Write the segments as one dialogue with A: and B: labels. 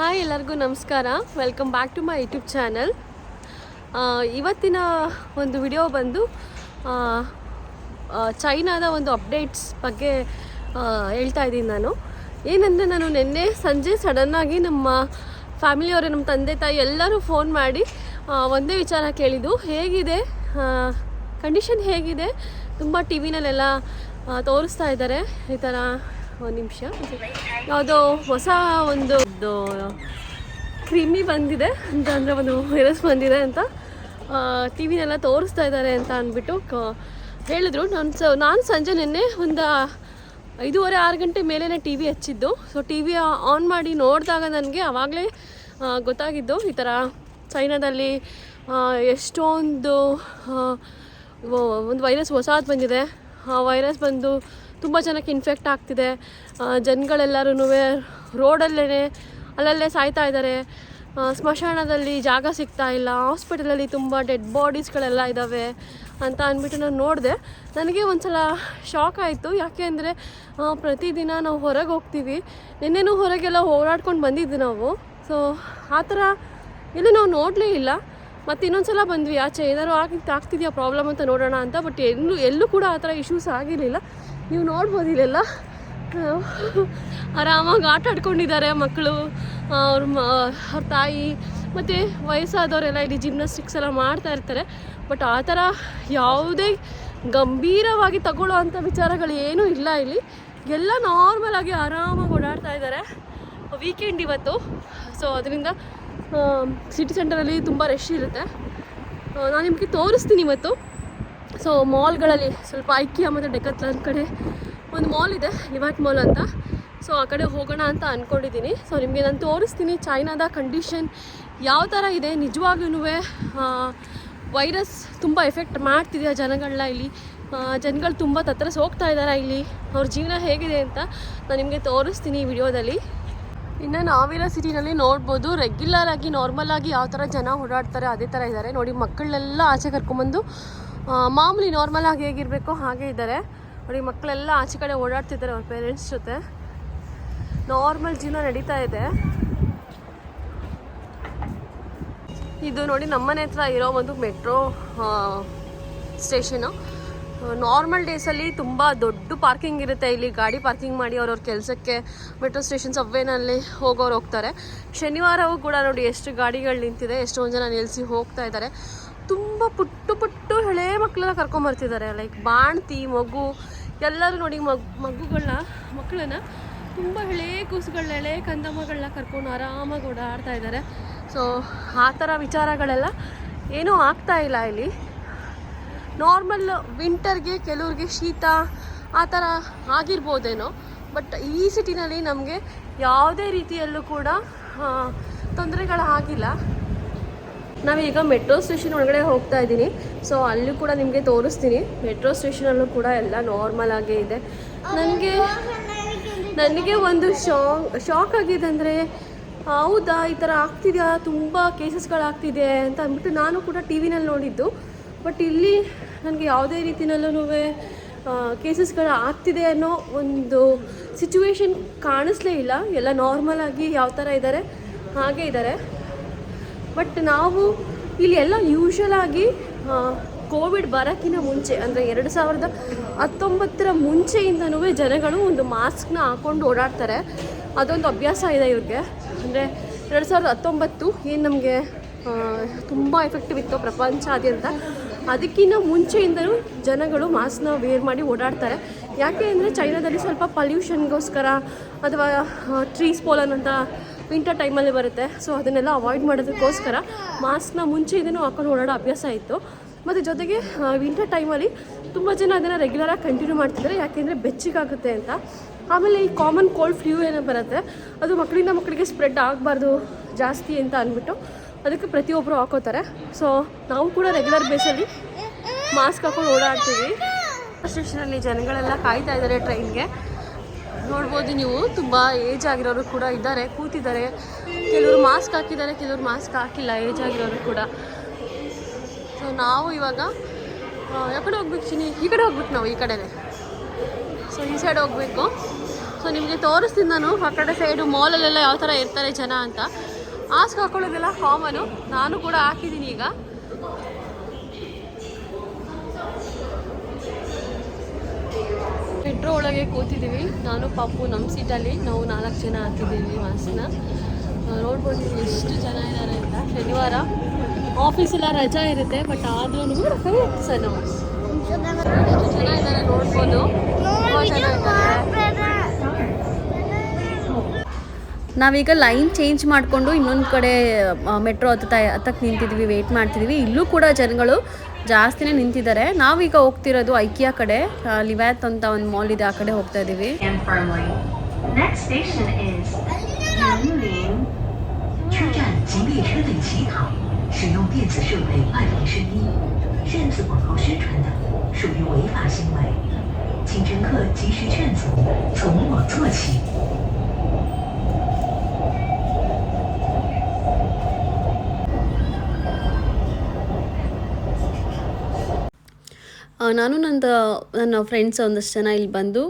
A: Hi ಎಲ್ಲರಿಗೂ ನಮಸ್ಕಾರ. Welcome back to my YouTube channel ಇವತ್ತಿನ ಒಂದು ವಿಡಿಯೋ ಬಂದು ಚೈನಾದ ಒಂದು ಅಪ್ಡೇಟ್ಸ್ ಬಗ್ಗೆ ಹೇಳ್ತಾ ಇದ್ದೀನಿ ನಾನು. ಏನಂದರೆ ನಾನು ನಿನ್ನೆ ಸಂಜೆ ಸಡನ್ನಾಗಿ ನಮ್ಮ ಫ್ಯಾಮಿಲಿಯವರು ನಮ್ಮ ತಂದೆ ತಾಯಿ ಎಲ್ಲರೂ ಫೋನ್ ಮಾಡಿ ಒಂದೇ ವಿಚಾರ ಕೇಳಿದ್ದು. ಹೇಗಿದೆ? ಕಂಡೀಷನ್ ಹೇಗಿದೆ? ತುಂಬ ಟಿ ವಿನಲ್ಲೆಲ್ಲ ತೋರಿಸ್ತಾ ಇದ್ದಾರೆ. ಈ ಥರ ನಿಮಿಷ. ಯಾವುದೋ ಹೊಸ ಒಂದು ಕ್ರಿಮಿ ಬಂದಿದೆ ಅಂತ ಅಂದರೆ ಒಂದು ವೈರಸ್ ಬಂದಿದೆ ಅಂತ ಟಿ ವಿನೆಲ್ಲ ತೋರಿಸ್ತಾ ಇದ್ದಾರೆ ಅಂತ ಅಂದ್ಬಿಟ್ಟು ಹೇಳಿದ್ರು. ನಾನು ಸ, ನಾನು ಸಂಜೆ ನಿನ್ನೆ ಒಂದು ಐದೂವರೆ, ಆರು ಗಂಟೆ ಮೇಲೇ ಟಿ ವಿ ಹಚ್ಚಿದ್ದು. ಸೊ ಟಿ ವಿ ಆನ್ ಮಾಡಿ ನೋಡಿದಾಗ ನನಗೆ ಆವಾಗಲೇ ಗೊತ್ತಾಗಿದ್ದು ಈ ಥರ ಚೈನಾದಲ್ಲಿ ಎಷ್ಟೊಂದು ಒಂದು ವೈರಸ್ ಹೊಸದು ಬಂದಿದೆ. ಆ ವೈರಸ್ ಬಂದು ತುಂಬ ಜನಕ್ಕೆ ಇನ್ಫೆಕ್ಟ್ ಆಗ್ತಿದೆ. ಜನಗಳೆಲ್ಲರೂ ರೋಡಲ್ಲೇ ಅಲ್ಲಲ್ಲೇ ಸಾಯ್ತಾ ಇದ್ದಾರೆ. ಸ್ಮಶಾನದಲ್ಲಿ ಜಾಗ ಸಿಗ್ತಾ ಇಲ್ಲ. ಹಾಸ್ಪಿಟಲಲ್ಲಿ ತುಂಬ ಡೆಡ್ ಬಾಡೀಸ್ಗಳೆಲ್ಲ ಇದ್ದಾವೆ ಅಂತ ಅಂದ್ಬಿಟ್ಟು ನಾನು ನೋಡಿದೆ. ನನಗೆ ಒಂದ್ಸಲ ಶಾಕ್ ಆಯಿತು. ಯಾಕೆ ಅಂದರೆ ಪ್ರತಿದಿನ ನಾವು ಹೊರಗೆ ಹೋಗ್ತೀವಿ. ನಿನ್ನೆನೂ ಹೊರಗೆಲ್ಲ ಓಡಾಡ್ಕೊಂಡು ಬಂದಿದ್ವಿ ನಾವು. ಸೊ ಆ ಥರ ಎಲ್ಲೂ ನಾವು ನೋಡಲೇ ಇಲ್ಲ. ಮತ್ತು ಇನ್ನೊಂದು ಸಲ ಬಂದ್ವಿ. ಆಚೆ ಏನಾದ್ರು ಆಗಿ ಆಗ್ತಿದೆಯಾ ಪ್ರಾಬ್ಲಮ್ ಅಂತ ನೋಡೋಣ ಅಂತ. ಬಟ್ ಎಲ್ಲೂ ಎಲ್ಲೂ ಕೂಡ ಆ ಥರ ಇಶ್ಯೂಸ್ ಆಗಿರಲಿಲ್ಲ. ನೀವು ನೋಡ್ಬೋದು ಇಲ್ಲೆಲ್ಲ ಆರಾಮಾಗಿ ಆಟ ಆಡ್ಕೊಂಡಿದ್ದಾರೆ ಮಕ್ಕಳು ಅವ್ರ ಮ, ಅವ್ರ ತಾಯಿ, ಮತ್ತು ವಯಸ್ಸಾದವರೆಲ್ಲ ಇಲ್ಲಿ ಜಿಮ್ನಾಸ್ಟಿಕ್ಸ್ ಎಲ್ಲ ಮಾಡ್ತಾ ಇರ್ತಾರೆ. ಬಟ್ ಆ ಥರ ಯಾವುದೇ ಗಂಭೀರವಾಗಿ ತಗೊಳ್ಳೋ ಅಂಥ ವಿಚಾರಗಳು ಏನೂ ಇಲ್ಲ ಇಲ್ಲಿ. ಎಲ್ಲ ನಾರ್ಮಲಾಗಿ ಆರಾಮಾಗಿ ಓಡಾಡ್ತಾ ಇದ್ದಾರೆ. ವೀಕೆಂಡ್ ಇವತ್ತು. ಸೊ ಅದರಿಂದ ಸಿಟಿ ಸೆಂಟರಲ್ಲಿ ತುಂಬ ರಶ್ ಇರುತ್ತೆ. ನಾನು ನಿಮಗೆ ತೋರಿಸ್ತೀನಿ ಇವತ್ತು. ಸೊ ಮಾಲ್ಗಳಲ್ಲಿ ಸ್ವಲ್ಪ ಐಕ್ಯ ಮತ್ತು ಡೆಕತ್ಲನ್ ಕಡೆ ಒಂದು ಮಾಲ್ ಇದೆ ಲಿವಾಟ್ ಮಾಲ್ ಅಂತ. ಸೊ ಆ ಕಡೆ ಹೋಗೋಣ ಅಂತ ಅಂದ್ಕೊಂಡಿದ್ದೀನಿ ಸೊ ನಿಮಗೆ ನಾನು ತೋರಿಸ್ತೀನಿ ಚೈನಾದ ಕಂಡೀಷನ್ ಯಾವ ಥರ ಇದೆ. ನಿಜವಾಗ್ಲೂ ವೈರಸ್ ತುಂಬ ಎಫೆಕ್ಟ್ ಮಾಡ್ತಿದೆಯಾ ಜನಗಳನ್ನ ಇಲ್ಲಿ? ಜನಗಳು ತುಂಬ ತತ್ತರಿಸಿ ಹೋಗ್ತಾ ಇದ್ದಾರೆ ಇಲ್ಲಿ? ಅವ್ರ ಜೀವನ ಹೇಗಿದೆ ಅಂತ ನಾನು ನಿಮಗೆ ತೋರಿಸ್ತೀನಿ ಈ ವಿಡಿಯೋದಲ್ಲಿ. ಇನ್ನು ನಾವಿರೋ ಸಿಟಿನಲ್ಲಿ ನೋಡ್ಬೋದು ರೆಗ್ಯುಲರ್ ಆಗಿ ನಾರ್ಮಲ್ ಆಗಿ ಯಾವ ಥರ ಜನ ಓಡಾಡ್ತಾರೆ, ಅದೇ ಥರ ಇದ್ದಾರೆ ನೋಡಿ, ಮಕ್ಕಳನ್ನೆಲ್ಲ ಆಚೆ ಕರ್ಕೊಂಬಂದು ಮಾಮೂಲಿ ನಾರ್ಮಲ್ ಆಗಿ ಹೇಗಿರಬೇಕೋ ಹಾಗೆ ಇದ್ದಾರೆ. ಅವ್ರಿಗೆ ಮಕ್ಕಳೆಲ್ಲ ಆಚೆ ಕಡೆ ಓಡಾಡ್ತಿದ್ದಾರೆ ಅವ್ರ ಪೇರೆಂಟ್ಸ್ ಜೊತೆ. ನಾರ್ಮಲ್ ಜೀವನ ನಡೀತಾ ಇದೆ. ಇದು ನೋಡಿ ನಮ್ಮನೆ ಹತ್ರ ಇರೋ ಒಂದು ಮೆಟ್ರೋ ಸ್ಟೇಷನು ನಾರ್ಮಲ್ ಡೇಸಲ್ಲಿ ತುಂಬ ದೊಡ್ಡ ಪಾರ್ಕಿಂಗ್ ಇರುತ್ತೆ. ಇಲ್ಲಿ ಗಾಡಿ ಪಾರ್ಕಿಂಗ್ ಮಾಡಿ ಅವ್ರವ್ರ ಕೆಲಸಕ್ಕೆ ಮೆಟ್ರೋ ಸ್ಟೇಷನ್ ಸಬ್ವೇನಲ್ಲಿ ಹೋಗೋರು ಹೋಗ್ತಾರೆ. ಶನಿವಾರವೂ ಕೂಡ ನೋಡಿ, ಎಷ್ಟು ಗಾಡಿಗಳು ನಿಂತಿದೆ, ಎಷ್ಟೊಂದು ಜನ ನಿಲ್ಲಿಸಿ ಹೋಗ್ತಾ ಇದ್ದಾರೆ. ತುಂಬ ಪುಟ್ಟು ಪುಟ್ಟು ಹಳೆ ಮಕ್ಕಳೆಲ್ಲ ಕರ್ಕೊಂಬರ್ತಿದ್ದಾರೆ ಲೈಕ್ ಬಾಣ್ತಿ, ಮಗು, ಎಲ್ಲರೂ ನೋಡಿ ಮಗ್ ಮಗುಗಳನ್ನ ಮಕ್ಕಳನ್ನ ತುಂಬ ಹಳೆ ಕೂಸುಗಳನ್ನ ಹಳೆ ಕಂದಮ್ಮಗಳನ್ನ ಕರ್ಕೊಂಡು ಆರಾಮಾಗಿ ಓಡಾಡ್ತಾ ಇದ್ದಾರೆ ಸೊ ಆ ಥರ ವಿಚಾರಗಳೆಲ್ಲ ಏನೂ ಆಗ್ತಾ ಇಲ್ಲ ಇಲ್ಲಿ. ನಾರ್ಮಲ್ ವಿಂಟರ್ಗೆ ಕೆಲವ್ರಿಗೆ ಶೀತ ಆ ಥರ ಆಗಿರ್ಬೋದೇನೋ ಬಟ್ ಈ ಸಿಟಿನಲ್ಲಿ ನಮಗೆ ಯಾವುದೇ ರೀತಿಯಲ್ಲೂ ಕೂಡ ತೊಂದರೆಗಳಾಗಿಲ್ಲ ನಾವೀಗ ಮೆಟ್ರೋ ಸ್ಟೇಷನ್ ಒಳಗಡೆ ಹೋಗ್ತಾ ಇದ್ದೀನಿ. ಸೊ ಅಲ್ಲೂ ಕೂಡ ನಿಮಗೆ ತೋರಿಸ್ತೀನಿ. ಮೆಟ್ರೋ ಸ್ಟೇಷನಲ್ಲೂ ಕೂಡ ಎಲ್ಲ ನಾರ್ಮಲ್ ಆಗೇ ಇದೆ. ನನಗೆ ನನಗೆ ಒಂದು ಶಾಕ್ ಶಾಕ್ ಆಗಿದೆ ಅಂದರೆ, ಹೌದಾ, ಈ ಥರ ಆಗ್ತಿದೆಯಾ? ತುಂಬ ಕೇಸಸ್ಗಳಾಗ್ತಿದೆ ಅಂತ ಅಂದ್ಬಿಟ್ಟು ನಾನು ಕೂಡ ಟಿ ವಿನಲ್ಲಿ ನೋಡಿದ್ದು. ಬಟ್ ಇಲ್ಲಿ ನನಗೆ ಯಾವುದೇ ರೀತಿಯಲ್ಲೂ ಕೇಸಸ್ಗಳು ಆಗ್ತಿದೆ ಅನ್ನೋ ಒಂದು ಸಿಚುವೇಶನ್ ಕಾಣಿಸ್ಲೇ ಇಲ್ಲ. ಎಲ್ಲ ನಾರ್ಮಲ್ ಆಗಿ ಯಾವ ಥರ ಇದ್ದಾರೆ? ಹಾಗೆ ಇದ್ದಾರೆ. ಬಟ್ ನಾವು ಇಲ್ಲಿ ಎಲ್ಲ ಯೂಶಲ್ ಆಗಿ ಕೋವಿಡ್ ಬರೋಕ್ಕಿಂತ ಮುಂಚೆ, ಅಂದರೆ ಎರಡು ಸಾವಿರದ ಹತ್ತೊಂಬತ್ತರ ಮುಂಚೆಯಿಂದನೂ ಜನಗಳು ಒಂದು ಮಾಸ್ಕ್ನ ಹಾಕ್ಕೊಂಡು ಓಡಾಡ್ತಾರೆ. ಅದೊಂದು ಅಭ್ಯಾಸ ಇದೆ ಇವ್ರಿಗೆ. ಅಂದರೆ ಎರಡು ಸಾವಿರದ ಹತ್ತೊಂಬತ್ತು ಏನು ನಮಗೆ ತುಂಬ ಎಫೆಕ್ಟಿವ್ ಇತ್ತು ಪ್ರಪಂಚಾದ್ಯಂತ ಅದಕ್ಕಿಂತ ಮುಂಚೆಯಿಂದಲೂ ಜನಗಳು ಮಾಸ್ಕ್ನ ವೇರ್ ಮಾಡಿ ಓಡಾಡ್ತಾರೆ. ಯಾಕೆ ಅಂದರೆ ಚೈನಾದಲ್ಲಿ ಸ್ವಲ್ಪ ಪಲ್ಯೂಷನ್ಗೋಸ್ಕರ ಅಥವಾ ಟ್ರೀಸ್ ಪೋಲನ್ ಅಂತ ವಿಂಟರ್ ಟೈಮಲ್ಲಿ ಬರುತ್ತೆ. ಸೊ ಅದನ್ನೆಲ್ಲ ಅವಾಯ್ಡ್ ಮಾಡೋದಕ್ಕೋಸ್ಕರ ಮಾಸ್ಕ್ನ ಇದನ್ನು ಹಾಕೊಂಡು ಓಡಾಡೋ ಅಭ್ಯಾಸ ಇತ್ತು. ಮತ್ತು ಜೊತೆಗೆ ವಿಂಟರ್ ಟೈಮಲ್ಲಿ ತುಂಬ ಜನ ಅದನ್ನು ರೆಗ್ಯುಲರಾಗಿ ಕಂಟಿನ್ಯೂ ಮಾಡ್ತಿದ್ದಾರೆ. ಯಾಕೆಂದರೆ ಬೆಚ್ಚಗಾಗುತ್ತೆ ಅಂತ. ಆಮೇಲೆ ಈ ಕಾಮನ್ ಕೋಲ್ಡ್ ಫ್ಲೂ ಏನೋ ಬರುತ್ತೆ. ಅದು ಮಕ್ಕಳಿಂದ ಮಕ್ಕಳಿಗೆ ಸ್ಪ್ರೆಡ್ ಆಗಬಾರ್ದು ಜಾಸ್ತಿ ಅಂತ ಅಂದ್ಬಿಟ್ಟು ಅದಕ್ಕೆ ಪ್ರತಿಯೊಬ್ಬರು ಹಾಕೋತಾರೆ. ಸೊ ನಾವು ಕೂಡ ರೆಗ್ಯುಲರ್ ಬೇಸಲ್ಲಿ ಮಾಸ್ಕ್ ಹಾಕೊಂಡು ಓಡಾಡ್ತೀವಿ. ಸ್ಟೇಷನಲ್ಲಿ ಜನಗಳೆಲ್ಲ ಕಾಯ್ತಾ ಇದ್ದಾರೆ ಟ್ರೈನ್ಗೆ ನೋಡ್ಬೋದು ನೀವು, ತುಂಬ ಏಜ್ ಆಗಿರೋರು ಕೂಡ ಇದ್ದಾರೆ, ಕೂತಿದ್ದಾರೆ. ಕೆಲವರು ಮಾಸ್ಕ್ ಹಾಕಿದ್ದಾರೆ, ಕೆಲವರು ಮಾಸ್ಕ್ ಹಾಕಿಲ್ಲ ಏಜ್ ಆಗಿರೋರು ಕೂಡ. ಸೊ ನಾವು ಇವಾಗ ಯಾವ ಕಡೆ ಹೋಗ್ಬೇಕು ಈ ಕಡೆ ಹೋಗ್ಬೇಕು ನಾವು, ಈ ಕಡೆನೇ. ಸೊ ಈ ಸೈಡ್ ಹೋಗಬೇಕು. ಸೊ ನಿಮಗೆ ತೋರಿಸ್ತೀನಿ ನಾನು, ಆ ಕಡೆ ಸೈಡು ಮಾಲಲ್ಲೆಲ್ಲ ಯಾವ ಥರ ಇರ್ತಾರೆ ಜನ ಅಂತ. ಮಾಸ್ಕ್ ಹಾಕೊಳ್ಳೋದೆಲ್ಲ ಕಾಮನು ನಾನು ಕೂಡ ಹಾಕಿದ್ದೀನಿ ಈಗ. ಮೆಟ್ರೋ ಒಳಗೆ ಕೂತಿದ್ದೀವಿ. ನಾನು, ಪಾಪು ನಮ್ಮ ಸೀಟಲ್ಲಿ ನಾವು ನಾಲ್ಕು ಜನ ಹಾಕಿದ್ದೀವಿ ಮಾಸ್ಕ್ನ. ನೋಡ್ಬೋದು ಎಷ್ಟು ಜನ ಇದ್ದಾರೆ ಅಂತ. ಶನಿವಾರ ಆಫೀಸೆಲ್ಲ ರಜಾ ಇರುತ್ತೆ ಬಟ್ ಆದ್ರೂ ಸರ್ ನಾವು ಎಷ್ಟು ಜನ ಇದ್ದಾರೆ ನೋಡ್ಬೋದು
B: ನಾವೀಗ ಲೈನ್ ಚೇಂಜ್ ಮಾಡಿಕೊಂಡು ಇನ್ನೊಂದು ಕಡೆ ಮೆಟ್ರೋ ಹತ್ತುತ್ತಾ ಹತ್ತಕ್ಕೆ ನಿಂತಿದ್ವಿ ವೆಯ್ಟ್ ಮಾಡ್ತಿದ್ವಿ ಇಲ್ಲೂ ಕೂಡ ಜನಗಳು ಜಾಸ್ತಿನೇ ನಿಂತಿದ್ದಾರೆ. ನಾವೀಗ ಹೋಗ್ತಿರೋದು ಐಕಿಯಾ ಕಡೆ. ಲಿವ್ಯಾತ್ ಅಂತ ಒಂದು ಮಾಲ್ ಇದೆ, ಆ ಕಡೆ ಹೋಗ್ತಾ ಇದ್ದೀವಿ ನಾನು ನಂದು, ನನ್ನ ಫ್ರೆಂಡ್ಸ್ ಒಂದಷ್ಟು ಜನ ಇಲ್ಲಿ ಬಂದು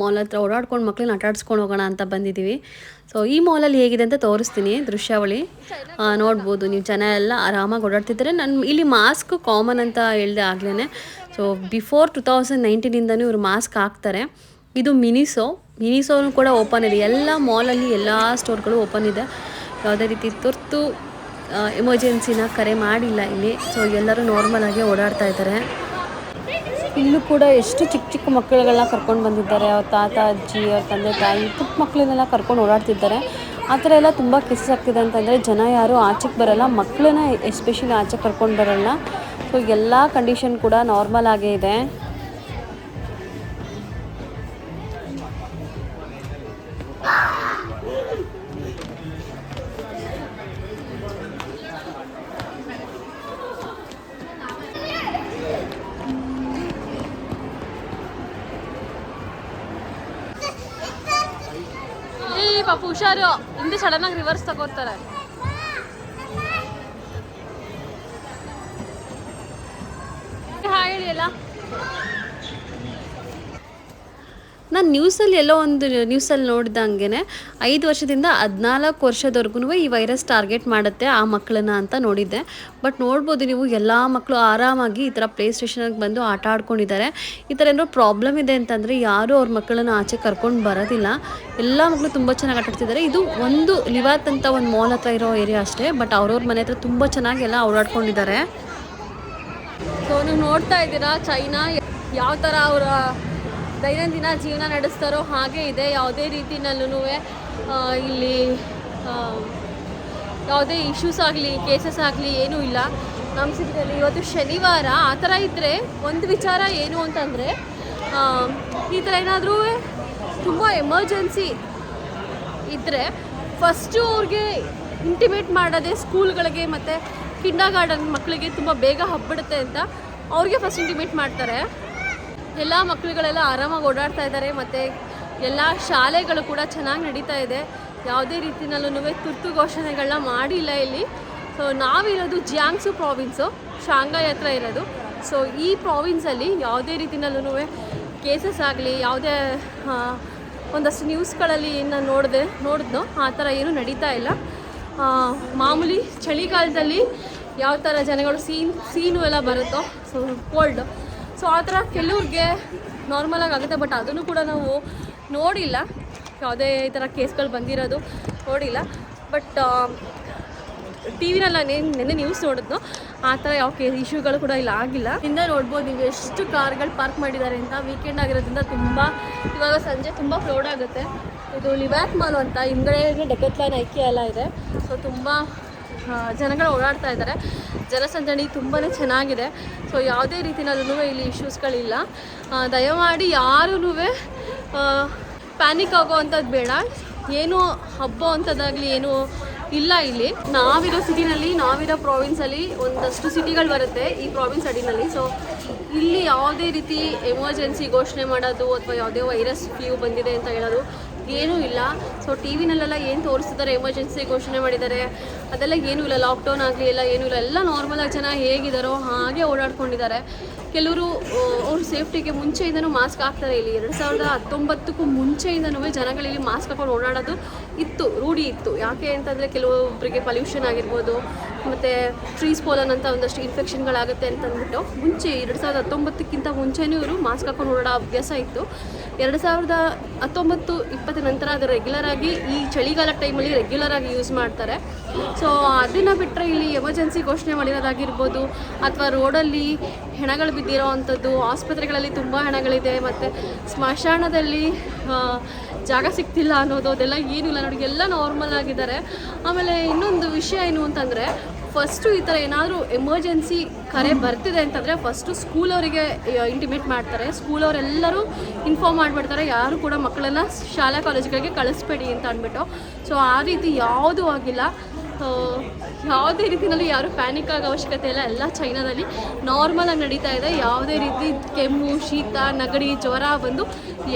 B: ಮಾಲ್ ಹತ್ರ ಓಡಾಡ್ಕೊಂಡು ಮಕ್ಳನ್ನ ಆಟಾಡ್ಸ್ಕೊಂಡು ಹೋಗೋಣ ಅಂತ ಬಂದಿದ್ದೀವಿ. ಸೊ ಈ ಮಾಲಲ್ಲಿ ಹೇಗಿದೆ ಅಂತ ತೋರಿಸ್ತೀನಿ, ದೃಶ್ಯಾವಳಿ. ನೋಡ್ಬೋದು, ನೀವು ಜನ ಎಲ್ಲ ಆರಾಮಾಗಿ ಓಡಾಡ್ತಿದ್ದಾರೆ. ನನ್ನ ಇಲ್ಲಿ ಮಾಸ್ಕ್ ಕಾಮನ್ ಅಂತ ಹೇಳಿದೆ ಆಗ್ಲೇ ಸೊ ಬಿಫೋರ್ ಟು ತೌಸಂಡ್ ನೈನ್ಟೀನಿಂದನೂ ಇವರು ಮಾಸ್ಕ್ ಹಾಕ್ತಾರೆ. ಇದು ಮಿನಿಸೋ ಮಿನಿಸೋನು ಕೂಡ ಓಪನ್ ಇದೆ. ಎಲ್ಲ ಮಾಲಲ್ಲಿ ಎಲ್ಲ ಸ್ಟೋರ್ಗಳು ಓಪನ್ ಇದೆ. ಯಾವುದೇ ರೀತಿ ತುರ್ತು ಎಮರ್ಜೆನ್ಸಿನ ಕರೆ ಮಾಡಿಲ್ಲ ಇಲ್ಲಿ. ಸೊ ಎಲ್ಲರೂ ನಾರ್ಮಲ್ ಆಗಿ ಓಡಾಡ್ತಾ ಇದ್ದಾರೆ. ಇಲ್ಲೂ ಕೂಡ ಎಷ್ಟು ಚಿಕ್ಕ ಚಿಕ್ಕ ಮಕ್ಕಳುಗಳನ್ನ ಕರ್ಕೊಂಡು ಬಂದಿದ್ದಾರೆ. ಅವ್ರ ತಾತ, ಅಜ್ಜಿ, ಅವ್ರ ತಂದೆ, ತಾಯಿ, ಪುಟ್ಟ ಮಕ್ಕಳನ್ನೆಲ್ಲ ಕರ್ಕೊಂಡು ಓಡಾಡ್ತಿದ್ದಾರೆ. ಆ ಥರ ಎಲ್ಲ ತುಂಬ ಕೇಸಸ್ ಆಗ್ತಿದೆ ಅಂತಂದರೆ ಜನ ಯಾರು ಆಚೆಗೆ ಬರಲ್ಲ, ಮಕ್ಕಳನ್ನ ಎಸ್ಪೆಷಲಿ ಆಚೆ ಕರ್ಕೊಂಡು ಬರಲ್ಲ. ಸೊ ಎಲ್ಲ ಕಂಡೀಷನ್ ಕೂಡ ನಾರ್ಮಲ್ ಆಗೇ ಇದೆ.
A: ಹುಷಾರು ಹಿಂದೆ ಸಡನ್ ಆಗಿ ರಿವರ್ಸ್ ತಗೋತಾರೆ.
B: ನಾನು ನ್ಯೂಸಲ್ಲಿ ಎಲ್ಲೋ ಒಂದು ನ್ಯೂಸಲ್ಲಿ ನೋಡಿದಂಗೆ ಐದು ವರ್ಷದಿಂದ ಹದಿನಾಲ್ಕು ವರ್ಷದವರೆಗೂ ಈ ವೈರಸ್ ಟಾರ್ಗೆಟ್ ಮಾಡುತ್ತೆ ಆ ಮಕ್ಕಳನ್ನ ಅಂತ ನೋಡಿದ್ದೆ. ಬಟ್ ನೋಡ್ಬೋದು ನೀವು ಎಲ್ಲ ಮಕ್ಕಳು ಆರಾಮಾಗಿ ಈ ಥರ ಪ್ಲೇ ಸ್ಟೇಷನ್ಗೆ ಬಂದು ಆಟ ಆಡ್ಕೊಂಡಿದ್ದಾರೆ ಈ ಥರ ಏನೋ ಪ್ರಾಬ್ಲಮ್ ಇದೆ ಅಂತಂದರೆ ಯಾರೂ ಅವ್ರ ಮಕ್ಕಳನ್ನ ಆಚೆ ಕರ್ಕೊಂಡು ಬರೋದಿಲ್ಲ. ಎಲ್ಲ ಮಕ್ಕಳು ತುಂಬ ಚೆನ್ನಾಗಿ ಆಟಾಡ್ತಿದ್ದಾರೆ ಇದು ಒಂದು ಲಿವಾತ್ ಅಂತ ಒಂದು ಮಾಲ್ ಹತ್ರ ಇರೋ ಏರಿಯಾ ಅಷ್ಟೇ ಬಟ್ ಅವ್ರವ್ರ ಮನೆ ಹತ್ರ ತುಂಬ ಚೆನ್ನಾಗಿ ಎಲ್ಲ ಓಡಾಡ್ಕೊಂಡಿದ್ದಾರೆ
A: ಸೊ ನೀವು ನೋಡ್ತಾ ಇದ್ದೀರಾ ಚೈನಾ ಯಾವ ಥರ ಅವರ ದೈನಂದಿನ ಜೀವನ ನಡೆಸ್ತಾರೋ ಹಾಗೆ ಇದೆ. ಯಾವುದೇ ರೀತಿನಲ್ಲೂ ಇಲ್ಲಿ ಯಾವುದೇ ಇಶ್ಯೂಸ್ ಆಗಲಿ ಕೇಸಸ್ ಆಗಲಿ ಏನೂ ಇಲ್ಲ. ನಮ್ಮ ಸಿಟಿಯಲ್ಲಿ ಇವತ್ತು ಶನಿವಾರ, ಆ ಥರ ಇದ್ದರೆ ಒಂದು ವಿಚಾರ ಏನು ಅಂತಂದರೆ ಈ ಥರ ಏನಾದರೂ ತುಂಬ ಎಮರ್ಜೆನ್ಸಿ ಇದ್ದರೆ ಫಸ್ಟು ಅವ್ರಿಗೆ ಇಂಟಿಮೇಟ್ ಮಾಡೋದೇ ಸ್ಕೂಲ್ಗಳಿಗೆ ಮತ್ತು ಕಿಂಡರ್ ಗಾರ್ಡನ್ ಮಕ್ಕಳಿಗೆ ತುಂಬ ಬೇಗ ಹಬ್ಬಿಡುತ್ತೆ ಅಂತ ಅವ್ರಿಗೆ ಫಸ್ಟ್ ಇಂಟಿಮೇಟ್ ಮಾಡ್ತಾರೆ. ಎಲ್ಲ ಮಕ್ಕಳುಗಳೆಲ್ಲ ಆರಾಮಾಗಿ ಓಡಾಡ್ತಾ ಇದ್ದಾರೆ ಮತ್ತು ಎಲ್ಲ ಶಾಲೆಗಳು ಕೂಡ ಚೆನ್ನಾಗಿ ನಡೀತಾ ಇದೆ. ಯಾವುದೇ ರೀತಿನಲ್ಲೂ ತುರ್ತು ಘೋಷಣೆಗಳನ್ನ ಮಾಡಿಲ್ಲ ಇಲ್ಲಿ. ಸೊ ನಾವಿರೋದು ಜಿಯಾಂಗ್ಸು ಪ್ರಾವಿನ್ಸು. ಶಾಂಘಾಯ್ ಹತ್ರ ಇರೋದು. ಸೊ ಈ ಪ್ರಾವಿನ್ಸಲ್ಲಿ ಯಾವುದೇ ರೀತಿನಲ್ಲೂ ಕೇಸಸ್ ಆಗಲಿ, ಯಾವುದೇ ಒಂದಷ್ಟು ನ್ಯೂಸ್ಗಳಲ್ಲಿ ನಾನು ನೋಡಿದೆ, ನೋಡಿದ್ನು, ಆ ಥರ ಏನೂ ನಡೀತಾ ಇಲ್ಲ. ಮಾಮೂಲಿ ಚಳಿಗಾಲದಲ್ಲಿ ಯಾವ ಥರ ಜನಗಳು ಸೀನ್, ಸೀನು ಎಲ್ಲ ಬರುತ್ತೋ ಸೊ ಕೋಲ್ಡ್ ಸೊ ಆ ಥರ ಕೆಲವ್ರಿಗೆ ನಾರ್ಮಲಾಗಿ ಆಗುತ್ತೆ ಬಟ್ ಅದನ್ನು ಕೂಡ ನಾವು ನೋಡಿಲ್ಲ. ಯಾವುದೇ ಈ ಥರ ಕೇಸ್ಗಳು ಬಂದಿರೋದು ನೋಡಿಲ್ಲ. ಬಟ್ ಟಿ ವಿನಲ್ಲಿ ನಾನು, ನೆನ್ನೆ ನ್ಯೂಸ್ ನೋಡಿದ್ನೋ, ಆ ಥರ ಯಾವ ಕೇ ಇಶ್ಯೂಗಳು ಕೂಡ ಇಲ್ಲ, ಆಗಿಲ್ಲ. ಇಂದ ನೋಡ್ಬೋದು ನೀವು ಎಷ್ಟು ಕಾರ್ಗಳು ಪಾರ್ಕ್ ಮಾಡಿದ್ದಾರೆ ಅಂತ. ವೀಕೆಂಡ್ ಆಗಿರೋದ್ರಿಂದ ತುಂಬ, ಇವಾಗ ಸಂಜೆ ತುಂಬ ಫ್ಲೋಡ್ ಆಗುತ್ತೆ. ಇದು ಲಿವ್ಯಾಕ್ ಮಾಲು ಅಂತ ಹಿಂದ್ಗಡೆ ಡೆಕೆತ್ಲೈನ್ ಐಕಿ ಎಲ್ಲ ಇದೆ. ಸೊ ತುಂಬ ಜನಗಳು ಓಡಾಡ್ತಾ ಇದ್ದಾರೆ. ಜನಸಂದಣಿ ತುಂಬಾ ಚೆನ್ನಾಗಿದೆ. ಸೊ ಯಾವುದೇ ರೀತಿನಲ್ಲೂ ಇಲ್ಲಿ ಇಶ್ಯೂಸ್ಗಳಿಲ್ಲ. ದಯಮಾಡಿ ಯಾರೂ ಪ್ಯಾನಿಕ್ ಆಗೋ ಅಂಥದ್ದು ಬೇಡ. ಏನು ಹಬ್ಬ ಅಂಥದ್ದಾಗಲಿ ಏನು ಇಲ್ಲ ಇಲ್ಲಿ. ನಾವಿರೋ ಸಿಟಿನಲ್ಲಿ ನಾವಿರೋ ಪ್ರಾವಿನ್ಸಲ್ಲಿ ಒಂದಷ್ಟು ಸಿಟಿಗಳು ಬರುತ್ತೆ ಈ ಪ್ರಾವಿನ್ಸ್ ಅಡಿನಲ್ಲಿ. ಸೊ ಇಲ್ಲಿ ಯಾವುದೇ ರೀತಿ ಎಮರ್ಜೆನ್ಸಿ ಘೋಷಣೆ ಮಾಡೋದು ಅಥವಾ ಯಾವುದೇ ವೈರಸ್ ಫ್ಲೂ ಬಂದಿದೆ ಅಂತ ಹೇಳೋದು ಏನೂ ಇಲ್ಲ. ಸೊ ಟಿ ವಿನಲ್ಲೆಲ್ಲ ಏನು ತೋರಿಸ್ತಿದ್ದಾರೆ ಎಮರ್ಜೆನ್ಸಿ ಘೋಷಣೆ ಮಾಡಿದ್ದಾರೆ. ಅದೆಲ್ಲ ಏನೂ ಇಲ್ಲ. ಲಾಕ್ಡೌನ್ ಆಗಲಿ ಇಲ್ಲ ಏನೂ ಇಲ್ಲ. ಎಲ್ಲ ನಾರ್ಮಲಾಗಿ ಜನ ಹೇಗಿದ್ದಾರೋ ಹಾಗೆ ಓಡಾಡ್ಕೊಂಡಿದ್ದಾರೆ. ಕೆಲವರು ಅವ್ರ ಸೇಫ್ಟಿಗೆ ಮುಂಚೆಯಿಂದನೂ ಮಾಸ್ಕ್ ಹಾಕ್ತಾರೆ. ಇಲ್ಲಿ ಎರಡು ಸಾವಿರದ ಹತ್ತೊಂಬತ್ತಕ್ಕೂ ಮುಂಚೆಯಿಂದನೂ ಜನಗಳಲ್ಲಿ ಮಾಸ್ಕ್ ಹಾಕೊಂಡು ಓಡಾಡೋದು ಇತ್ತು, ರೂಢಿ ಇತ್ತು. ಯಾಕೆ ಅಂತಂದರೆ ಕೆಲವೊಬ್ಬರಿಗೆ ಪಲ್ಯೂಷನ್ ಆಗಿರ್ಬೋದು, ಮತ್ತು ಫ್ರೀಸ್ ಪೋಲನ್ ಅಂತ ಒಂದಷ್ಟು ಇನ್ಫೆಕ್ಷನ್ಗಳಾಗುತ್ತೆ ಅಂತ ಅಂದ್ಬಿಟ್ಟು ಮುಂಚೆ ಎರಡು ಸಾವಿರದ ಹತ್ತೊಂಬತ್ತಕ್ಕಿಂತ ಮುಂಚೆನೂ ಇವರು ಮಾಸ್ಕ್ ಹಾಕೊಂಡು ಓಡಾಡೋ ಅಭ್ಯಾಸ ಇತ್ತು. ಎರಡು ಸಾವಿರದ ಹತ್ತೊಂಬತ್ತು ಇಪ್ಪತ್ತರ ನಂತರ ಅದು ರೆಗ್ಯುಲರ್ ಆಗಿ ಈ ಚಳಿಗಾಲ ಟೈಮಲ್ಲಿ ರೆಗ್ಯುಲರ್ ಆಗಿ ಯೂಸ್ ಮಾಡ್ತಾರೆ. ಸೊ ಅದನ್ನು ಬಿಟ್ಟರೆ ಇಲ್ಲಿ ಎಮರ್ಜೆನ್ಸಿ ಘೋಷಣೆ ಮಾಡಿರೋದಾಗಿರ್ಬೋದು, ಅಥವಾ ರೋಡಲ್ಲಿ ಹೆಣಗಳು ಬಿದ್ದಿರೋ ಅಂಥದ್ದು, ಆಸ್ಪತ್ರೆಗಳಲ್ಲಿ ತುಂಬ ಹೆಣಗಳಿದೆ, ಮತ್ತು ಸ್ಮಶಾನದಲ್ಲಿ ಜಾಗ ಸಿಗ್ತಿಲ್ಲ ಅನ್ನೋದು, ಅದೆಲ್ಲ ಏನೂ ಇಲ್ಲ. ನೋಡಿ, ಎಲ್ಲ ನಾರ್ಮಲ್ ಆಗಿದ್ದಾರೆ. ಆಮೇಲೆ ಇನ್ನೊಂದು ವಿಷಯ ಏನು ಅಂತಂದರೆ ಫಸ್ಟು ಈ ಥರ ಏನಾದರೂ ಎಮರ್ಜೆನ್ಸಿ ಕರೆ ಬರ್ತಿದೆ ಅಂತಂದರೆ ಫಸ್ಟು ಸ್ಕೂಲವರಿಗೆ ಇಂಟಿಮೇಟ್ ಮಾಡ್ತಾರೆ. ಸ್ಕೂಲವರೆಲ್ಲರೂ ಇನ್ಫಾರ್ಮ್ ಮಾಡಿಬಿಡ್ತಾರೆ. ಯಾರು ಕೂಡ ಮಕ್ಕಳನ್ನು ಶಾಲಾ ಕಾಲೇಜುಗಳಿಗೆ ಕಳಿಸ್ಬೇಡಿ ಅಂತ ಅಂದ್ಬಿಟ್ಟು. ಸೊ ಆ ರೀತಿ ಯಾವುದೂ ಆಗಿಲ್ಲ. ಯಾವುದೇ ರೀತಿಯಲ್ಲಿ ಯಾರು ಪ್ಯಾನಿಕ್ ಆಗೋ ಅವಶ್ಯಕತೆ ಇಲ್ಲ. ಎಲ್ಲ ಚೈನಾದಲ್ಲಿ ನಾರ್ಮಲ್ ಆಗಿ ನಡೀತಾ ಇದೆ. ಯಾವುದೇ ರೀತಿ ಕೆಮ್ಮು, ಶೀತ, ನಗಡಿ, ಜ್ವರ ಬಂದು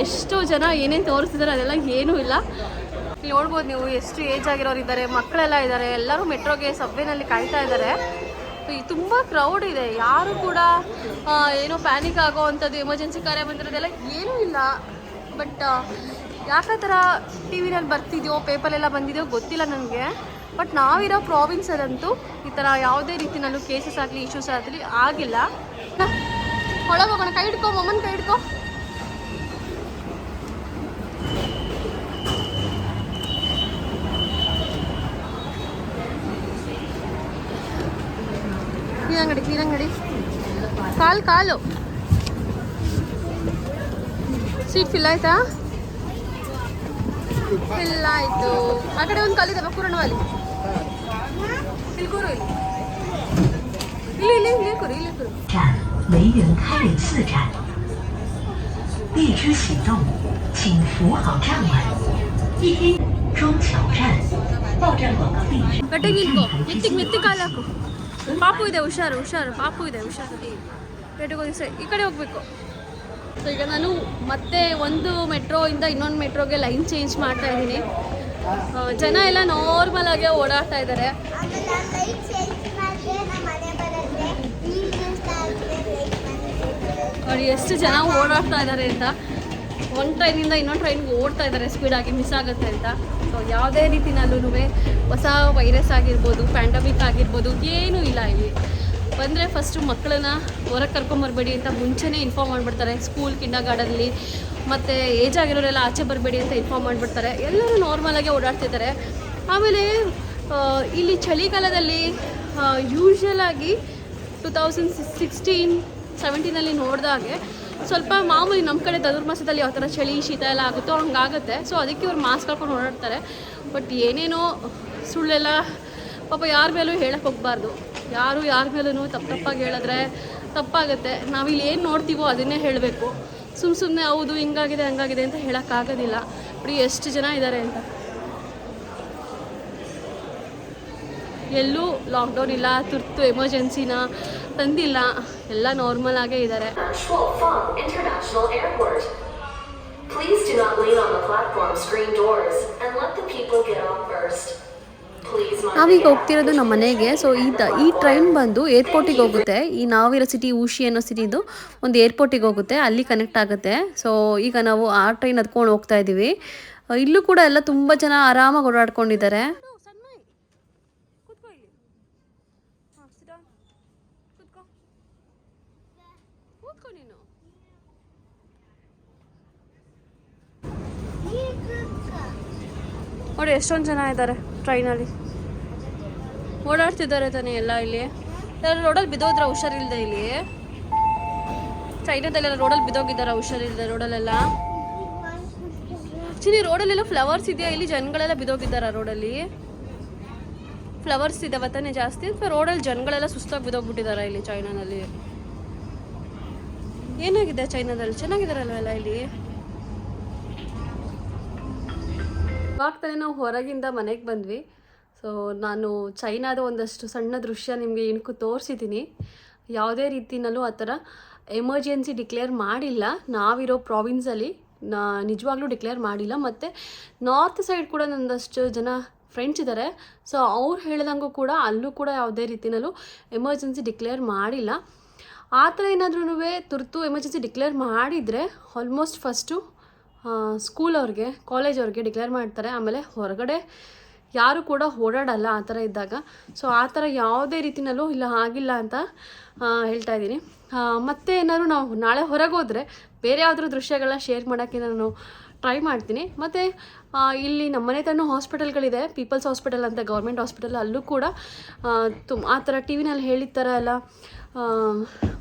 A: ಎಷ್ಟೋ ಜನ ಏನೇನು ತೋರಿಸ್ತಿದ್ದಾರೆ ಅದೆಲ್ಲ ಏನೂ ಇಲ್ಲ. ನೋಡ್ಬೋದು ನೀವು ಎಷ್ಟು ಏಜ್ ಆಗಿರೋರು ಇದ್ದಾರೆ, ಮಕ್ಕಳೆಲ್ಲ ಇದ್ದಾರೆ, ಎಲ್ಲರೂ ಮೆಟ್ರೋಗೆ ಸಬ್ವೆನಲ್ಲಿ ಕಾಯ್ತಾ ಇದ್ದಾರೆ. ತುಂಬ ಕ್ರೌಡ್ ಇದೆ. ಯಾರು ಕೂಡ ಏನೋ ಪ್ಯಾನಿಕ್ ಆಗೋ ಅಂಥದ್ದು ಎಮರ್ಜೆನ್ಸಿ ಕಾರ್ಯ ಬಂದಿರೋದೆಲ್ಲ ಏನೂ ಇಲ್ಲ. ಬಟ್ ಯಾಕೆ ಥರ ಟಿ ವಿನಲ್ಲಿ ಬರ್ತಿದೆಯೋ ಪೇಪರೆಲ್ಲ ಬಂದಿದೆಯೋ ಗೊತ್ತಿಲ್ಲ ನನಗೆ. ಬಟ್ ನಾವಿರೋ ಪ್ರಾವಿನ್ಸಲ್ಲಂತೂ ಈ ಥರ ಯಾವುದೇ ರೀತಿನಲ್ಲೂ ಕೇಸಸ್ ಆಗಲಿ ಇಶ್ಯೂಸ್ ಆಗಲಿ ಆಗಿಲ್ಲ. ಒಳಗೆ ಹೋಗೋಣ ಕೈ ಹಿಡ್ಕೊ, ಮೊಮ್ಮನ ಕೈ ಹಿಡ್ಕೊ. ಕ್ಲೀನಂಗಡಿ ಕ್ಲೀನಂಗಡಿ ಕಾಲು ಕಾಲು. ಸೀಟ್ ಫಿಲ್ ಆಯ್ತಾ? ಫಿಲ್ ಆಯಿತು. ಆ ಕಡೆ ಒಂದು ಕಾಲಿದೆ ಬಕ್ಕೂರಣವಲ್ಲಿ ಇಲ್ಲಿ ಕೂರು ಇಲ್ಲಿ ಇಲ್ಲಿ ಇಲ್ಲಿ ಇಲ್ಲಿ ಕೂರು ಇಲ್ಲಿ ಕೂರು
C: 站梅园开元寺站。列车启动，请扶好站稳。一听中桥站，报站广告地址。
A: ಗಟ್ಟಿಗೆ ನಿಂತ್ಕೋ ಮೆತ್ತಿಗೆ ಮೆತ್ತಿ ಕಾಲು ಹಾಕು ಪಾಪು ಇದೆ ಹುಷಾರು ಹುಷಾರು ಪಾಪು ಇದೆ ಹುಷಾರು ಗಟ್ಟಿಗೆ ಹೋಗಿ ಸರಿ ಈ ಕಡೆ ಹೋಗ್ಬೇಕು ಸೊ ಈಗ ನಾನು ಮತ್ತೆ ಒಂದು ಮೆಟ್ರೋಯಿಂದ ಇನ್ನೊಂದು ಮೆಟ್ರೋಗೆ ಲೈನ್ ಚೇಂಜ್ ಮಾಡ್ತಾ ಇದ್ದೀನಿ ಆ, ಜನ ಎಲ್ಲ ನಾರ್ಮಲ್ ಆಗಿ ಓಡಾಡ್ತಾ ಇದ್ದಾರೆ ಎಷ್ಟು ಜನ ಓಡಾಡ್ತಾ ಇದ್ದಾರೆ ಅಂತ. ಒಂದು ಟ್ರೈನಿಂದ ಇನ್ನೊಂದು ಟ್ರೈನ್ಗೆ ಓಡ್ತಾ ಇದ್ದಾರೆ ಸ್ಪೀಡಾಗಿ ಮಿಸ್ ಆಗುತ್ತೆ ಅಂತ. ಸೊ ಯಾವುದೇ ರೀತಿನಲ್ಲೂ ಹೊಸ ವೈರಸ್ ಆಗಿರ್ಬೋದು ಪ್ಯಾಂಡಮಿಕ್ ಆಗಿರ್ಬೋದು, ಏನೂ ಇಲ್ಲ ಇಲ್ಲಿ. ಬಂದರೆ ಫಸ್ಟು ಮಕ್ಕಳನ್ನ ಹೊರಗೆ ಕರ್ಕೊಂಬರ್ಬೇಡಿ ಅಂತ ಮುಂಚೆನೇ ಇನ್ಫಾರ್ಮ್ ಮಾಡಿಬಿಡ್ತಾರೆ ಸ್ಕೂಲ್ ಕಿಂಡ ಗಾರ್ಡನ್ಲಿ ಮತ್ತು ಏಜ್ ಆಗಿರೋರೆಲ್ಲ ಆಚೆ ಬರಬೇಡಿ ಅಂತ ಇನ್ಫಾರ್ಮ್ ಮಾಡಿಬಿಡ್ತಾರೆ. ಎಲ್ಲರೂ ನಾರ್ಮಲಾಗೆ ಓಡಾಡ್ತಿದ್ದಾರೆ. ಆಮೇಲೆ ಇಲ್ಲಿ ಚಳಿಗಾಲದಲ್ಲಿ ಯೂಶ್ವಲ್ ಆಗಿ ಟು ತೌಸಂಡ್ ಸಿಕ್ಸ್ಟೀನ್ ಸೆವೆಂಟೀನಲ್ಲಿ ನೋಡಿದಾಗೆ ಸ್ವಲ್ಪ ಮಾಮೂಲಿ ನಮ್ಮ ಕಡೆ ಧನುರ್ಮಾಸದಲ್ಲಿ ಯಾವ ಥರ ಚಳಿ, ಶೀತ ಎಲ್ಲ ಆಗುತ್ತೋ ಹಂಗಾಗುತ್ತೆ. ಸೊ ಅದಕ್ಕೆ ಇವ್ರು ಮಾಸ್ಕ್ ಹಾಕೊಂಡು ಓಡಾಡ್ತಾರೆ. ಬಟ್ ಏನೇನೋ ಸುಳ್ಳೆಲ್ಲ ಪಾಪ ಯಾರ ಮೇಲೂ ಹೇಳಕ್ಕೆ ಹೋಗಬಾರ್ದು. ಯಾರು ಯಾರ ಮೇಲೂ ತಪ್ಪು ತಪ್ಪಾಗಿ ಹೇಳಿದ್ರೆ ತಪ್ಪಾಗುತ್ತೆ. ನಾವಿಲ್ಲಿ ಏನು ನೋಡ್ತೀವೋ ಅದನ್ನೇ ಹೇಳಬೇಕು. ಸುಮ್ಮ ಸುಮ್ಮನೆ ಹೌದು, ಹಿಂಗಾಗಿದೆ, ಹಂಗಾಗಿದೆ ಅಂತ ಹೇಳೋಕ್ಕಾಗೋದಿಲ್ಲ ಬಟ್ ಎಷ್ಟು ಜನ ಇದ್ದಾರೆ ಅಂತ. ಎಲ್ಲೂ ಲಾಕ್ಡೌನ್ ಇಲ್ಲ, ತುರ್ತು ಎಮರ್ಜೆನ್ಸಿನ ತಂದಿಲ್ಲ. ಎಲ್ಲ ನಾರ್ಮಲ್ ಆಗೇ ಇದ್ದಾರೆ
D: Please do not lean on the platform screen doors and let the people get off first.
B: ನಾವೀಗ ಹೋಗ್ತಿರೋದು ನಮ್ಮ ಮನೆಗೆ. ಸೊ ಈ ಈ ಟ್ರೈನ್ ಬಂದು ಏರ್ಪೋರ್ಟಿಗೆ ಹೋಗುತ್ತೆ. ಈ ನಾವಿರೋ ಸಿಟಿ ಊಶಿ ಅನ್ನೋ ಸಿಟಿದು ಒಂದು ಏರ್ಪೋರ್ಟಿಗೆ ಹೋಗುತ್ತೆ. ಅಲ್ಲಿ ಕನೆಕ್ಟ್ ಆಗುತ್ತೆ. ಸೊ ಈಗ ನಾವು ಆ ಟ್ರೈನ್ ಹತ್ಕೊಂಡು ಹೋಗ್ತಾ ಇದ್ದೀವಿ ಇಲ್ಲೂ ಕೂಡ ಎಲ್ಲ ತುಂಬ ಜನ ಆರಾಮಾಗಿ ಓಡಾಡ್ಕೊಂಡಿದ್ದಾರೆ.
A: ನೋಡಿ, ಎಷ್ಟೊಂದು ಜನ ಇದ್ದಾರೆ ಟ್ರೈನಲ್ಲಿ ಓಡಾಡ್ತಿದ್ದಾರೆ ತಾನೆ ಎಲ್ಲ ಇಲ್ಲಿ. ರೋಡಲ್ಲಿ ಬಿದ್ದೋದ್ರ ಹುಷಾರಿಲ್ದೆ ಇಲ್ಲಿ. ಚೈನಾದಲ್ಲೆಲ್ಲ ರೋಡಲ್ಲಿ ಬಿದ್ದೋಗಿದ್ದಾರೆ ಹುಷಾರಿಲ್ದೆ ರೋಡಲ್ಲೆಲ್ಲ. ಆ್ಯಕ್ಚುಲಿ ರೋಡಲ್ಲೆಲ್ಲ ಫ್ಲವರ್ಸ್ ಇದೆಯಾ? ಇಲ್ಲಿ ಜನಗಳೆಲ್ಲ ಬಿದ್ದೋಗಿದ್ದಾರ ರೋಡಲ್ಲಿ? ಫ್ಲವರ್ಸ್ ಇದಾವೆ ತಾನೇ ಜಾಸ್ತಿ? ಅಥವಾ ರೋಡಲ್ಲಿ ಜನಗಳೆಲ್ಲ ಸುಸ್ತಾಗಿ ಬಿದ್ದೋಗ್ಬಿಟ್ಟಿದ್ದಾರೆ ಇಲ್ಲಿ ಚೈನಾದಲ್ಲಿ ಏನಾಗಿದೆ ಚೈನಾದಲ್ಲಿ? ಚೆನ್ನಾಗಿದಾರಲ್ವ ಎಲ್ಲ ಇಲ್ಲಿ? ಇವಾಗ ತಾನೇ ನಾವು ಹೊರಗಿಂದ ಮನೆಗೆ ಬಂದ್ವಿ. ಸೊ ನಾನು ಚೈನಾದ ಒಂದಷ್ಟು ಸಣ್ಣ ದೃಶ್ಯ ನಿಮಗೆ ಇಣುಕು ತೋರಿಸಿದ್ದೀನಿ ಯಾವುದೇ ರೀತಿನಲ್ಲೂ ಆ ಥರ ಎಮರ್ಜೆನ್ಸಿ ಡಿಕ್ಲೇರ್ ಮಾಡಿಲ್ಲ. ನಾವಿರೋ ಪ್ರಾವಿನ್ಸಲ್ಲಿ ನಾ ನಿಜವಾಗ್ಲೂ ಡಿಕ್ಲೇರ್ ಮಾಡಿಲ್ಲ. ಮತ್ತು ನಾರ್ತ್ ಸೈಡ್ ಕೂಡ ನಂದಷ್ಟು ಜನ ಫ್ರೆಂಡ್ಸ್ ಇದ್ದಾರೆ ಸೊ ಅವ್ರು ಹೇಳ್ದಂಗೂ ಕೂಡ ಅಲ್ಲೂ ಕೂಡ ಯಾವುದೇ ರೀತಿಯಲ್ಲೂ ಎಮರ್ಜೆನ್ಸಿ ಡಿಕ್ಲೇರ್ ಮಾಡಿಲ್ಲ. ಆ ಥರ ಏನಾದ್ರೂ ತುರ್ತು ಎಮರ್ಜೆನ್ಸಿ ಡಿಕ್ಲೇರ್ ಮಾಡಿದರೆ ಆಲ್ಮೋಸ್ಟ್ ಫಸ್ಟು ಸ್ಕೂಲ್ ಅವ್ರಿಗೆ ಕಾಲೇಜ್ ಅವ್ರಿಗೆ ಡಿಕ್ಲೇರ್ ಮಾಡ್ತಾರೆ. ಆಮೇಲೆ ಹೊರಗಡೆ ಯಾರು ಕೂಡ ಓಡಾಡಲ್ಲ ಆ ಥರ ಇದ್ದಾಗ. ಸೊ ಆ ಥರ ಯಾವುದೇ ರೀತಿನಲ್ಲೂ ಇಲ್ಲ, ಆಗಿಲ್ಲ ಅಂತ ಹೇಳ್ತಾ ಇದ್ದೀನಿ. ಮತ್ತೆ ಏನಾದ್ರು ನಾವು ನಾಳೆ ಹೊರಗೆ ಹೋದರೆ ಬೇರೆ ಯಾವುದಾದ್ರು ದೃಶ್ಯಗಳನ್ನ ಶೇರ್ ಮಾಡೋಕ್ಕೆ ನಾನು ಟ್ರೈ ಮಾಡ್ತೀನಿ. ಮತ್ತು ಇಲ್ಲಿ ನಮ್ಮ ಮನೆ ಹಾಸ್ಪಿಟಲ್ಗಳಿದೆ ಪೀಪಲ್ಸ್ ಹಾಸ್ಪಿಟಲ್ ಅಂತ ಗೌರ್ಮೆಂಟ್ ಹಾಸ್ಪಿಟಲ್ ಅಲ್ಲೂ ಕೂಡ ತುಮ್, ಆ ಥರ ಟಿ ವಿನಲ್ಲಿ ಹೇಳಿದ ಥರ ಎಲ್ಲ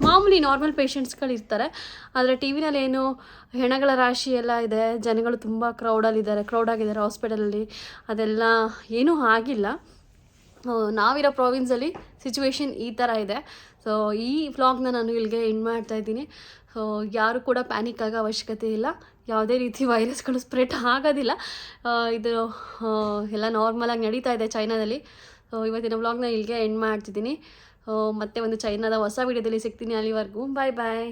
A: ಮಾಮೂಲಿ ನಾರ್ಮಲ್ ಪೇಷಂಟ್ಸ್ಗಳು ಇರ್ತಾರೆ. ಆದರೆ ಟಿ ವಿನಲ್ಲಿ ಏನು ಹೆಣಗಳ ರಾಶಿ ಎಲ್ಲ ಇದೆ. ಜನಗಳು ತುಂಬ ಕ್ರೌಡಲ್ಲಿದ್ದಾರೆ ಕ್ರೌಡ್ ಆಗಿದ್ದಾರೆ ಹಾಸ್ಪಿಟಲಲ್ಲಿ ಅದೆಲ್ಲ ಏನೂ ಆಗಿಲ್ಲ. ನಾವಿರೋ ಪ್ರಾವಿನ್ಸಲ್ಲಿ ಸಿಚುವೇಶನ್ ಈ ಥರ ಇದೆ. ಸೊ ಈ ವ್ಲಾಗ್ನ ನಾನು ಇಲ್ಲಿಗೆ ಎಂಡ್ ಮಾಡ್ತಾ ಇದ್ದೀನಿ. ಸೊ ಯಾರು ಕೂಡ ಪ್ಯಾನಿಕ್ ಆಗೋ ಅವಶ್ಯಕತೆ ಇಲ್ಲ. ಯಾವುದೇ ರೀತಿ ವೈರಸ್ಗಳು ಸ್ಪ್ರೆಡ್ ಆಗೋದಿಲ್ಲ. ಇದು ಎಲ್ಲ ನಾರ್ಮಲಾಗಿ ನಡೀತಾ ಇದೆ ಚೈನಾದಲ್ಲಿ ಸೊ ಇವತ್ತಿನ ವ್ಲಾಗ್ನ ಇಲ್ಲಿಗೆ ಎಂಡ್ ಮಾಡ್ತಿದ್ದೀನಿ. ಮತ್ತೆ ಒಂದು ಚೈನಾದ ಹೊಸ ವಿಡಿಯೋದಲ್ಲಿ ಸಿಗ್ತೀನಿ ಅಲ್ಲಿವರೆಗೂ. ಬಾಯ್ ಬಾಯ್